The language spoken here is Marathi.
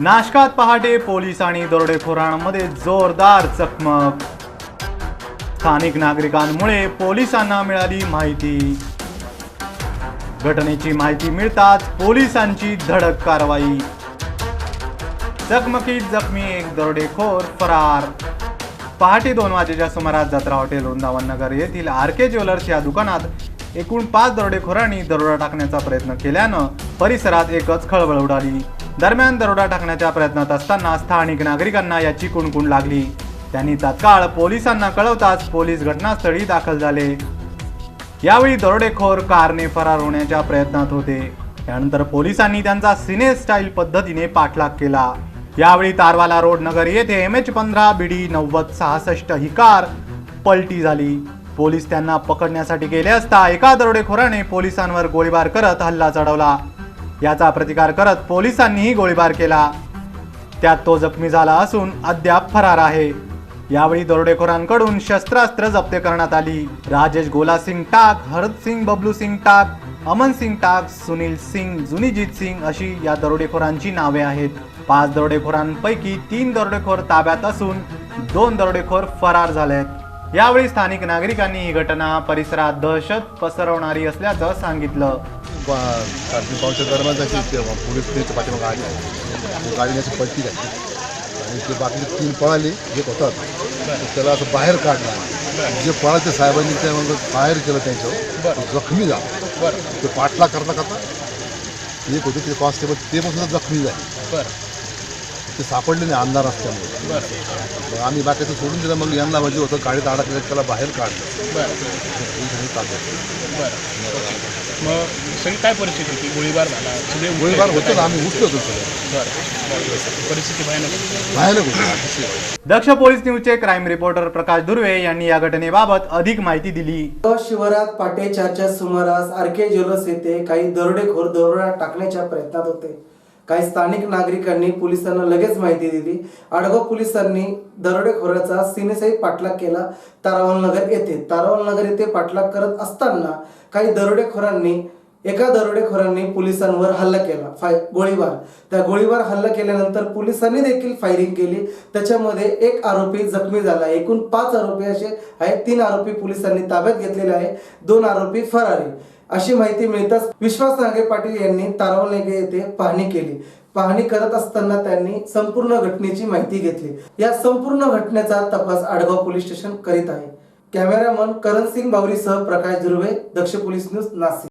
नाशकात पहाटे पोलीस आणि दरोडेखोरांमध्ये जोरदार चकमक. स्थानिक नागरिकांमुळे पोलिसांना मिळाली माहिती. घटनेची माहिती मिळताच पोलिसांची धडक कारवाई. चकमकीत जखमी एक दरोडेखोर फरार. पहाटे दोन वाजेच्या सुमारास जत्रा हॉटेल वृंदावन नगर येथील आर के ज्वेलर्स या दुकानात एकूण पाच दरोडेखोरांनी दरोडा टाकण्याचा प्रयत्न केल्यानं परिसरात एकच खळबळ उडाली. दरम्यान दरोडा टाकण्याच्या प्रयत्नात असताना स्थानिक नागरिकांना याची कुणकुण लागली. त्यांनी तात्काळ पोलिसांना कळवताच पोलीस घटनास्थळी दाखल झाले. यावेळी दरोडेखोर कारने फरार होण्याच्या प्रयत्नात होते. त्यानंतर पोलिसांनी त्यांचा सिने स्टाईल पद्धतीने पाठलाग केला. यावेळी तारवाला रोड नगर येथे एम एच पंधरा बीडी नव्वद सहासष्ट ही कार पलटी झाली. पोलीस त्यांना पकडण्यासाठी गेले असता एका दरोडेखोराने पोलिसांवर गोळीबार करत हल्ला चढवला. याचा प्रतिकार करत पोलिसांनीही गोळीबार केला. त्यात तो जखमी झाला असून अद्याप फरार आहे. यावेळी दरोडेखोरांकडून शस्त्रास्त्र जप्त करण्यात आली. राजेश गोलासिंग टाक हरत सिंग बबलू सिंग टाक अमन सिंग टाक सुनील सिंग जुनीजीत सिंग अशी या दरोडेखोरांची नावे आहेत. पाच दरोडेखोरांपैकी तीन दरोडेखोर ताब्यात असून दोन दरोडेखोर फरार झाले आहेत यावेळी स्थानिक नागरिकांनी ही घटना परिसरात दहशत पसरवणारी असल्याचं सांगितलं. रात्री पावच्या दरम्यान त्याची ते पोलीस त्याच्या पाठीमागे आली. ते गाडीने अशी पलटी घातली आणि ते बाकी तीन पळाले एक होतात. त्याला असं बाहेर काढला. जे पळाले साहेबांनी त्या मग बाहेर केलं त्यांच्यावर. तो जखमी झाला. ते पाठला करता करता एक होते ते कॉन्स्टेबल ते पण सुद्धा जखमी झाले. ते सापडले नाही अंधार असल्यामुळे. मग आम्ही बाकीचं सोडून दिलं मग यांना म्हणजे होतं गाडीत अडकलं त्याला बाहेर काढलं. मग सगळी काय परिस्थिती होती? गोळीबार झाला सगळे. गोळीबार होतं ना आम्ही उठलो होतो सगळं. परिस्थिती भयानक होतो. दक्ष पोलीस न्यूजचे क्राईम रिपोर्टर प्रकाश दुर्वे यांनी या घटनेबाबत अधिक माहिती दिली. शिवरात पाटे चारच्या सुमारास आर के ज्वेलर्स येथे काही दरोडेखोर दरोडा टाकण्याच्या प्रयत्नात होते. काही स्थानिक नागरिकांनी पोलिसांना लगेच माहिती दिली. आडगाव पोलिसांनी दरोडेखोराचा सिनेसहित पाठलाग केला तारावल नगर येथे. तारावल नगर येथे पाठलाग करत असताना काही दरोडेखोरांनी एका दरोडेखोरांनी पोलिसांवर हल्ला केला. फाय गोळीबार. त्या गोळीबार हल्ला केल्यानंतर पोलिसांनी देखील फायरिंग केली. त्याच्यामध्ये एक आरोपी जखमी झाला. एकूण पाच आरोपी असे आहेत. तीन आरोपी पोलिसांनी ताब्यात घेतलेले आहे दोन आरोपी फरारी अशी माहिती मिळताच विश्वास नागे पाटील यांनी तारावलेगे येथे पाहणी केली. पाहणी करत असताना त्यांनी संपूर्ण घटनेची माहिती घेतली. या संपूर्ण घटनेचा तपास आडगाव पोलीस स्टेशन करीत आहे. कॅमेरामन करण सिंग बावरीसह प्रकाश दुर्वे दक्ष पोलीस न्यूज नाशिक.